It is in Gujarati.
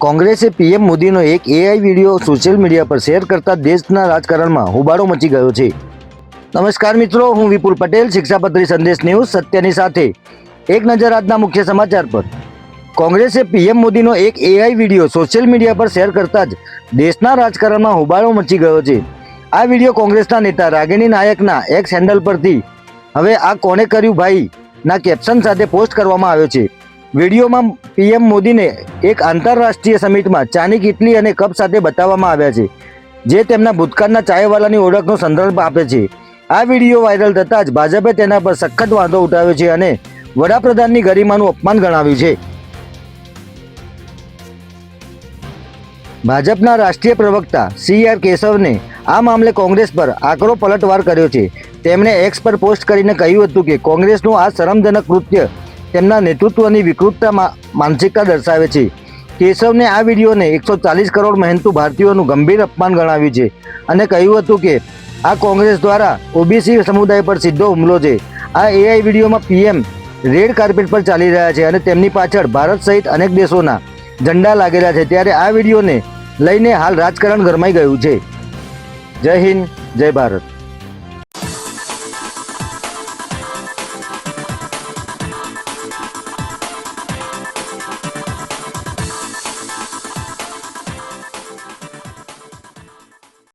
કોંગ્રેસે પીએમ મોદીનો એક એઆઈ વીડિયો સોશિયલ મીડિયા પર શેર કરતા દેશના રાજકારણમાં હોબાળો મચી ગયો છે. નમસ્કાર મિત્રો, હું વિપુલ પટેલ, શિક્ષાપત્રી સંદેશ ન્યૂઝ, સત્યની સાથે. એક નજર આજના મુખ્ય સમાચાર પર. કોંગ્રેસે પીએમ મોદીનો એક એઆઈ વીડિયો સોશિયલ મીડિયા પર શેર કરતા જ દેશના રાજકારણમાં હોબાળો મચી ગયો છે. આ વીડિયો કોંગ્રેસના નેતા રાગિણી નાયકના એક્સ હેન્ડલ પરથી. હવે આ કોણે કર્યું ભાઈ? ના કેપ્શન સાથે પોસ્ટ કરવામાં આવ્યો છે. વિડીયોમાં પીએમ મોદીને એક આંતરરાષ્ટ્રીય સમિટમાં ચાની કીટલી અને કપ સાથે બતાવવામાં આવ્યા છે, જે તેમના ભૂતકાળના ચાયવાલાની ઓળખનો સંદર્ભ આપે છે. આ વીડિયો વાયરલ થતાં જ ભાજપે તેના પર સખત વાંધો ઉઠાવ્યો છે અને વડાપ્રધાનની ગરિમાનું અપમાન ગણાવ્યું છે. ભાજપના રાષ્ટ્રીય પ્રવક્તા સી આર કેશવને આ મામલે કોંગ્રેસ પર આકરો પલટવાર કર્યો છે. તેમણે એક્સ પર પોસ્ટ કરીને કહ્યું હતું કે કોંગ્રેસનું આ શરમજનક કૃત્ય તેમના નેતૃત્વની વિકૃતતા માનસિકતા દર્શાવે છે. કેશવને આ વિડીયોને એકસો ચાલીસ કરોડ મહેનતુ ભારતીયોનું ગંભીર અપમાન ગણાવ્યું છે અને કહ્યું હતું કે, આ કોંગ્રેસ દ્વારા ઓબીસી સમુદાય પર સીધો હુમલો છે. આ એઆઈ વિડીયોમાં પીએમ રેડ કાર્પેટ પર ચાલી રહ્યા છે અને તેમની પાછળ ભારત સહિત અનેક દેશોના ઝંડા લાગેલા છે. ત્યારે આ વિડીયોને લઈને હાલ રાજકારણ ગરમાઈ ગયું છે. જય હિન્દ, જય ભારત.